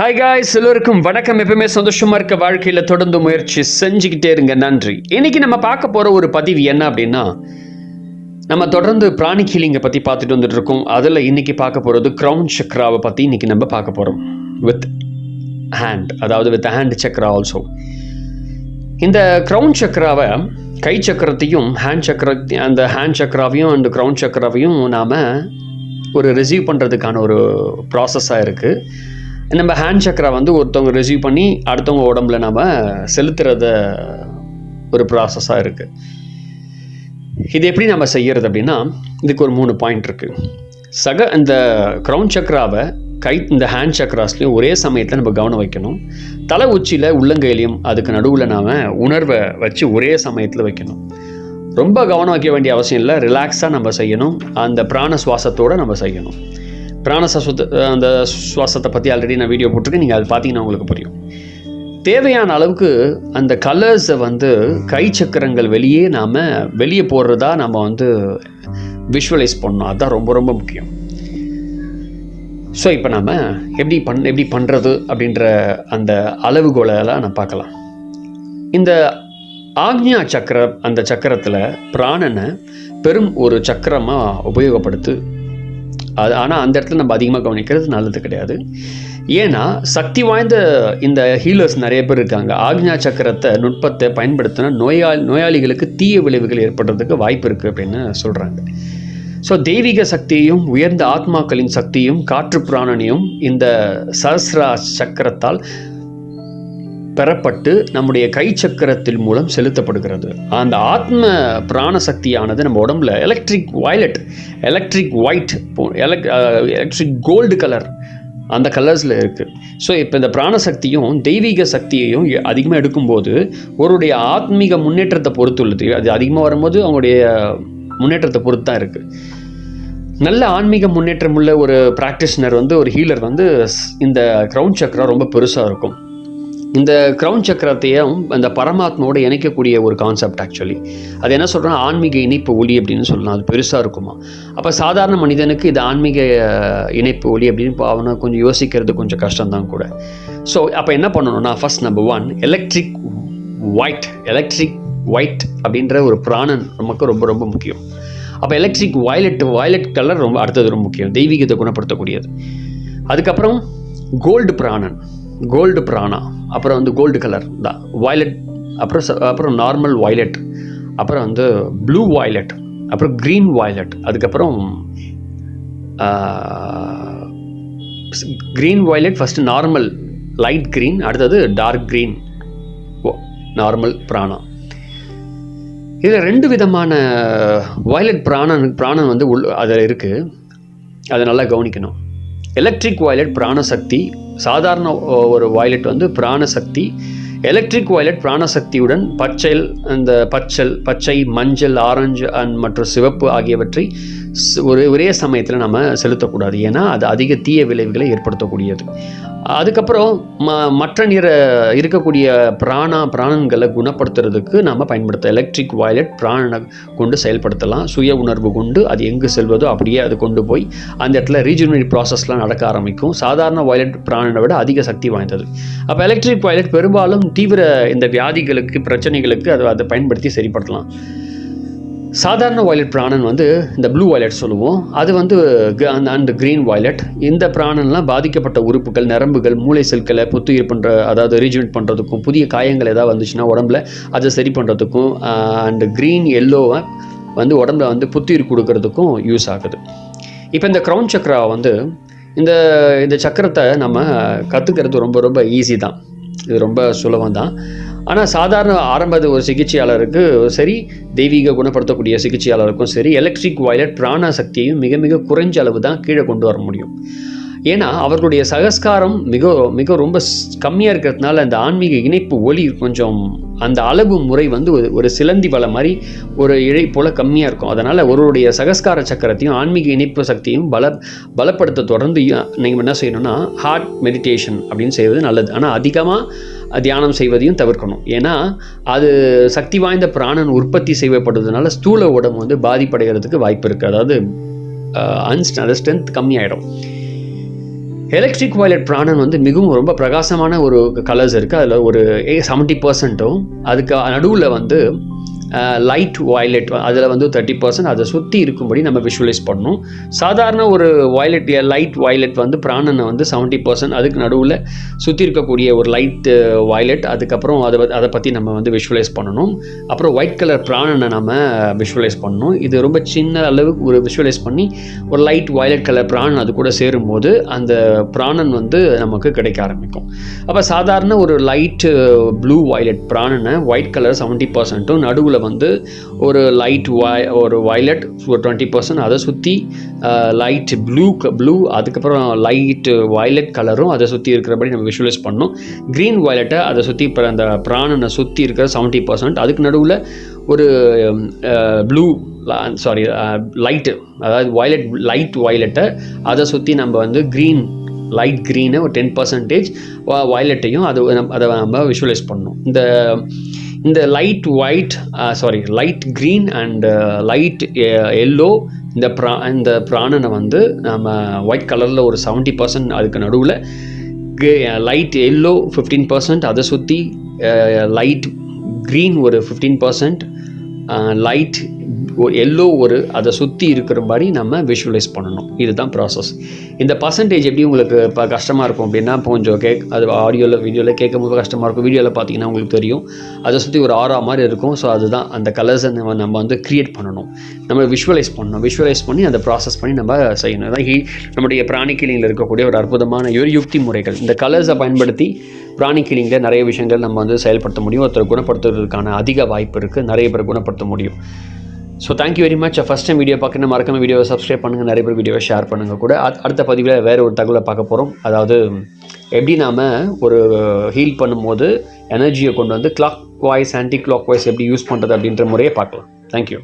Hi guys எல்லோருக்கும் வணக்கம். எப்பவுமே சந்தோஷமா இருக்க வாழ்க்கையில தொடர்ந்து முயற்சி செஞ்சுக்கிட்டே இருங்க. நன்றி. இன்னைக்கு நம்ம பார்க்க போற ஒரு பதிவு என்ன அப்படின்னா நம்ம தொடர்ந்து பிராணி ஹீலிங்கை பற்றி பார்த்துட்டு வந்துட்டு இருக்கோம் அதில் இன்னைக்கு பார்க்க போகிறது க்ரௌன் சக்ராவை பற்றி இன்னைக்கு நம்ம பார்க்க போகிறோம் வித் ஹேண்ட் அதாவது வித் ஹேண்ட் சக்ரா ஆல்சோ இந்த க்ரௌன் சக்ராவை கை சக்கரத்தையும் ஹேண்ட் சக்கர அந்த ஹேண்ட் சக்கராவையும் அண்ட் க்ரௌன் சக்கராவையும் நாம் ஒரு ரிசீவ் பண்ணுறதுக்கான ஒரு ப்ராசஸாக இருக்குது நம்ம ஹேண்ட் சக்கரா வந்து ஒருத்தவங்க ரிசீவ் பண்ணி அடுத்தவங்க உடம்புல நாம் செலுத்துறத ஒரு ப்ராசஸாக இருக்குது இது எப்படி நம்ம செய்யறது அப்படின்னா இதுக்கு ஒரு மூணு பாயிண்ட் இருக்குது சக இந்த க்ரௌன் சக்கராவை கை இந்த ஹேண்ட் சக்கராஸ்லையும் ஒரே சமயத்தில் நம்ம கவனம் வைக்கணும். தலை உச்சியில் உள்ளங்கையிலையும் அதுக்கு நடுவில் நாம் உணர்வை வச்சு ஒரே சமயத்தில் வைக்கணும். ரொம்ப கவனம் வைக்க வேண்டிய அவசியம் இல்லை ரிலாக்ஸாக நம்ம செய்யணும். அந்த பிராண சுவாசத்தோடு நம்ம செய்யணும். பிராண சுவாசத்தை அந்த சுவாசத்தை பற்றி ஆல்ரெடி நான் வீடியோ போட்டிருக்கேன். நீங்கள் அது பார்த்தீங்கன்னா உங்களுக்கு புரியும். தேவையான அளவுக்கு அந்த கலர்ஸை வந்து கை சக்கரங்கள் வெளியே நாம் வெளியே போடுறதா நம்ம வந்து விஷுவலைஸ் பண்ணணும். அதுதான் ரொம்ப ரொம்ப முக்கியம். ஸோ இப்போ நம்ம எப்படி பண் எப்படி பண்ணுறது அப்படின்ற அந்த அளவுகோலெல்லாம் நான் பார்க்கலாம். இந்த ஆக்ஞா சக்கர அந்த சக்கரத்தில் பிராணனை பெரும் ஒரு சக்கரமாக உபயோகப்படுத்து அது ஆனால் அந்த இடத்துல நம்ம அதிகமாக கவனிக்கிறது நல்லது கிடையாது. ஏன்னா சக்தி வாய்ந்த இந்த ஹீலர்ஸ் நிறைய பேர் இருக்காங்க. ஆக்ஞா சக்கரத்தை நுட்பத்தை பயன்படுத்தினா நோயாளி நோயாளிகளுக்கு தீய விளைவுகள் ஏற்படுறதுக்கு வாய்ப்பு இருக்குது அப்படின்னு சொல்கிறாங்க ஸோ தெய்வீக சக்தியையும் உயர்ந்த ஆத்மாக்களின் சக்தியும் காற்று புராணனையும் இந்த சஹஸ்ரா சக்கரத்தால் பெறப்பட்டு நம்முடைய கை சக்கரத்தில் மூலம் செலுத்தப்படுகிறது. அந்த ஆத்ம பிராண சக்தியானது நம்ம உடம்புல எலக்ட்ரிக் வயலட் எலக்ட்ரிக் ஒயிட் எலக் எலக்ட்ரிக் கோல்டு கலர் அந்த கலர்ஸில் இருக்குது ஸோ இப்போ இந்த பிராணசக்தியும் தெய்வீக சக்தியையும் அதிகமாக எடுக்கும்போது ஒருடைய ஆத்மீக முன்னேற்றத்தை பொறுத்துள்ளது. அது அதிகமாக வரும்போது அவங்களுடைய முன்னேற்றத்தை பொறுத்து தான் இருக்குது நல்ல ஆன்மீக முன்னேற்றம் உள்ள ஒரு ப்ராக்டிஷனர் வந்து ஒரு ஹீலர் வந்து இந்த க்ரௌண்ட் சக்கரம் ரொம்ப பெருசாக இருக்கும். இந்த க்ரௌன் சக்கரத்தையும் அந்த பரமாத்மாவோட இணைக்கக்கூடிய ஒரு கான்செப்ட் ஆக்சுவலி அது என்ன சொல்கிறோன்னா ஆன்மீக இணைப்பு ஒளி அப்படின்னு சொல்லலாம். அது பெருசாக இருக்குமா? அப்போ சாதாரண மனிதனுக்கு இது ஆன்மீக இணைப்பு ஒளி அப்படின்னு அவனை கொஞ்சம் யோசிக்கிறது கொஞ்சம் கஷ்டம்தான் கூட. ஸோ அப்போ என்ன பண்ணணும்னா first number one electric white electric white அப்படின்ற ஒரு பிராணன் நமக்கு ரொம்ப ரொம்ப முக்கியம். அப்போ எலக்ட்ரிக் வயலட் வயலட் கலர் ரொம்ப அடுத்தது ரொம்ப முக்கியம். தெய்வீகத்தை குணப்படுத்தக்கூடியது. அதுக்கப்புறம் கோல்டு பிராணன். கோல்டு பிராணா அப்புறம் வந்து கோல்டு கலர் தான் வாய்லெட் அப்புறம் அப்புறம் நார்மல் வாய்லெட் அப்புறம் வந்து ப்ளூ வாய்லெட் அப்புறம் க்ரீன் வாய்லெட் அதுக்கப்புறம் green violet first normal light green அடுத்தது டார்க் க்ரீன் நார்மல் பிராணா இதில் ரெண்டு விதமான வாய்லெட் பிராணன் பிராணன் வந்து உள் அதில் இருக்குது அதை நல்லா கவனிக்கணும். எலக்ட்ரிக் பிராண பிராணசக்தி சாதாரண ஒரு வாய்லெட் வந்து பிராணசக்தி. எலக்ட்ரிக் வாய்லெட் பிராணசக்தியுடன் பச்சைல் அந்த பச்சல் பச்சை மஞ்சள் ஆரஞ்சு அண்ட் மற்றும் சிவப்பு ஆகியவற்றை ஒரு ஒரே சமயத்தில் நம்ம செலுத்தக்கூடாது. ஏன்னா அது அதிக தீய விளைவுகளை ஏற்படுத்தக்கூடியது. அதுக்கப்புறம் ம மற்ற நிற இருக்கக்கூடிய பிராணா பிராணன்களை குணப்படுத்துறதுக்கு நம்ம பயன்படுத்த எலக்ட்ரிக் வாய்லெட் பிராணனை கொண்டு செயல்படுத்தலாம். சுய உணர்வு கொண்டு அது எங்கு செல்வதோ அப்படியே அது கொண்டு போய் அந்த இடத்துல ரீஜனரி ப்ராசஸ்லாம் நடக்க ஆரம்பிக்கும். சாதாரண வாய்லெட் பிராணனை விட அதிக சக்தி வாய்ந்தது. அப்போ எலக்ட்ரிக் வாய்லெட் பெரும்பாலும் தீவிர இந்த வியாதிகளுக்கு பிரச்சனைகளுக்கு அதை அதை பயன்படுத்தி சரிப்படுத்தலாம். சாதாரண வாய்லெட் பிராணன் வந்து இந்த ப்ளூ வாய்லெட் சொல்லுவோம். அது வந்து அந்த அண்ட் க்ரீன் வாய்லெட் இந்த பிராணன்லாம் பாதிக்கப்பட்ட உறுப்புகள் நரம்புகள் மூளை செல்களை புத்துயிர் பண்ணுற அதாவது ரீஜுனேட் பண்ணுறதுக்கும் புதிய காயங்கள் ஏதாவது வந்துச்சுன்னா உடம்புல அதை சரி பண்ணுறதுக்கும் அண்டு க்ரீன் எல்லோவை வந்து உடம்புல வந்து புத்துயிர் கொடுக்கறதுக்கும் யூஸ் ஆகுது. இப்போ இந்த க்ரௌன் சக்கரா வந்து இந்த இந்த சக்கரத்தை நம்ம கற்றுக்கிறது ரொம்ப ரொம்ப ஈஸி தான். இது ரொம்ப சுலபம் தான். ஆனால் சாதாரண ஆரம்ப ஒரு சிகிச்சையாளருக்கு சரி தெய்வீக குணப்படுத்தக்கூடிய சிகிச்சையாளருக்கும் சரி எலக்ட்ரிக் வயலட் பிராண சக்தியையும் மிக மிக குறைஞ்ச அளவு தான் கீழே கொண்டு வர முடியும். ஏன்னா அவர்களுடைய சகஸ்காரம் மிக மிக ரொம்ப கம்மியாக இருக்கிறதுனால அந்த ஆன்மீக இணைப்பு ஒளி கொஞ்சம் அந்த அளவு முறை வந்து ஒரு ஒரு சிலந்தி வலை மாதிரி ஒரு இழை போல் கம்மியாக இருக்கும். அதனால் ஒருவருடைய சகஸ்கார சக்கரத்தையும் ஆன்மீக இணைப்பு சக்தியும் பல பலப்படுத்த தொடர்ந்து நீங்கள் என்ன செய்யணும்னா ஹார்ட் மெடிடேஷன் அப்படின்னு செய்வது நல்லது. ஆனால் அதிகமாக தியானம் செய்வதையும் தவிர்க்கணும். ஏன்னா அது சக்தி வாய்ந்த பிராணன் உற்பத்தி செய்யப்படுறதுனால ஸ்தூல உடம்பு வந்து பாதிப்படைகிறதுக்கு வாய்ப்பு இருக்குது அதாவது அன்ஸ்ட் ஸ்ட்ரென்த் கம்மியாயிடும். எலக்ட்ரிக் வயலட் பிராணன் வந்து மிகவும் ரொம்ப பிரகாசமான ஒரு கலர்ஸ் இருக்குது அதில் ஒரு செவன்ட்டி பர்சன்ட்டும் அதுக்கு நடுவில் வந்து லைட் வாய்லெட் அதில் வந்து தேர்ட்டி பர்சன்ட் அதை சுற்றி இருக்கும்படி நம்ம விஷுவலைஸ் பண்ணணும். சாதாரண ஒரு வாய்லெட் லைட் வாய்லெட் வந்து பிராணனை வந்து செவன்ட்டி பர்சன்ட் அதுக்கு நடுவில் சுற்றி இருக்கக்கூடிய ஒரு லைட் வாய்லெட் அதுக்கப்புறம் அதை அதை பற்றி நம்ம வந்து விஷுவலைஸ் பண்ணணும். அப்புறம் ஒயிட் கலர் பிராணனை நம்ம விஷுவலைஸ் பண்ணணும். இது ரொம்ப சின்ன அளவுக்கு ஒரு விஷுவலைஸ் பண்ணி ஒரு லைட் வாய்லெட் கலர் பிராணன் அது கூட சேரும்போது அந்த பிராணன் வந்து நமக்கு கிடைக்க ஆரம்பிக்கும். அப்போ சாதாரண ஒரு லைட் ப்ளூ வாய்லெட் பிராணனை ஒயிட் கலர் செவன்ட்டி பர்சன்ட்டும் நடுவில் வந்து ஒரு லைட் வாய் ஒரு வயலட் ஒரு டுவெண்ட்டி பர்சன்ட் அதை சுற்றி லைட் ப்ளூ ப்ளூ அதுக்கப்புறம் லைட் வயலட் கலரும் அதை சுற்றி இருக்கிறபடி நம்ம விஷுவலைஸ் பண்ணோம் க்ரீன் வயலட்டை அதை சுற்றி இப்போ அந்த பிராணனை சுற்றி இருக்கிற செவன்ட்டி பர்சன்ட் அதுக்கு நடுவில் ஒரு ப்ளூ சாரி லைட்டு அதாவது வயலட் லைட் வயலட்டை அதை சுற்றி நம்ம வந்து க்ரீன் லைட் க்ரீனை ஒரு டென் பர்சன்டேஜ் வயலட்டையும் அது அதை நம்ம விஷுவலைஸ் பண்ணணும். இந்த இந்த light white sorry light green and light yellow இந்த ப்ரா இந்த பிராணனை வந்து நம்ம ஒயிட் கலரில் ஒரு செவன்ட்டி பர்சன்ட் அதுக்கு நடுவில் லைட் எல்லோ ஃபிஃப்டீன் பர்சன்ட் அதை சுற்றி லைட் க்ரீன் ஒரு ஃபிஃப்டீன் பர்சன்ட் லைட் எல்லோ ஒரு அதை சுற்றி இருக்கிற மாதிரி நம்ம விஷுவலைஸ் பண்ணணும். இதுதான் ப்ராசஸ் இந்த பர்சன்டேஜ் எப்படி உங்களுக்கு இப்போ கஷ்டமாக இருக்கும் அப்படின்னா கொஞ்சம் கேக் அது ஆடியோவில் வீடியோவில் கேட்கும்போது கஷ்டமாக இருக்கும். வீடியோவில் பார்த்தீங்கன்னா உங்களுக்கு தெரியும். அதை சுற்றி ஒரு ஆறா மாதிரி இருக்கும். ஸோ அதுதான் அந்த கலர்ஸை நம்ம நம்ம வந்து க்ரியேட் பண்ணணும். நம்ம விஷுவலைஸ் பண்ணணும். விஷுவலைஸ் பண்ணி அந்த ப்ராசஸ் பண்ணி நம்ம செய்யணும். அதான் ஹீ நம்முடைய பிராணிக்கிளியில் இருக்கக்கூடிய ஒரு அற்புதமான ஒரு யுக்தி முறைகள். இந்த கலர்ஸை பயன்படுத்தி பிராணிக்கிளிங்கில் நிறைய விஷயங்கள் நம்ம வந்து செயல்படுத்த முடியும். ஒருத்தர் குணப்படுத்துறதுக்கான அதிக வாய்ப்பு இருக்குது நிறைய பேர் குணப்படுத்த முடியும். So thank you very much first time video பார்க்கணும் மறக்காம வீடியோவை சப்ஸ்கிரைப் பண்ணுங்கள் நிறைய பேர் வீடியோவை ஷேர் பண்ணுங்கள் கூட. அடுத்த பதிவில் வேறு ஒரு தகவலை பார்க்க போகிறோம் அதாவது எப்படி நாம் ஒரு ஹீல் பண்ணும்போது எனர்ஜியை கொண்டு வந்து clockwise anticlockwise எப்படி யூஸ் பண்ணுறது அப்படின்ற முறையை பார்க்கலாம். தேங்க்யூ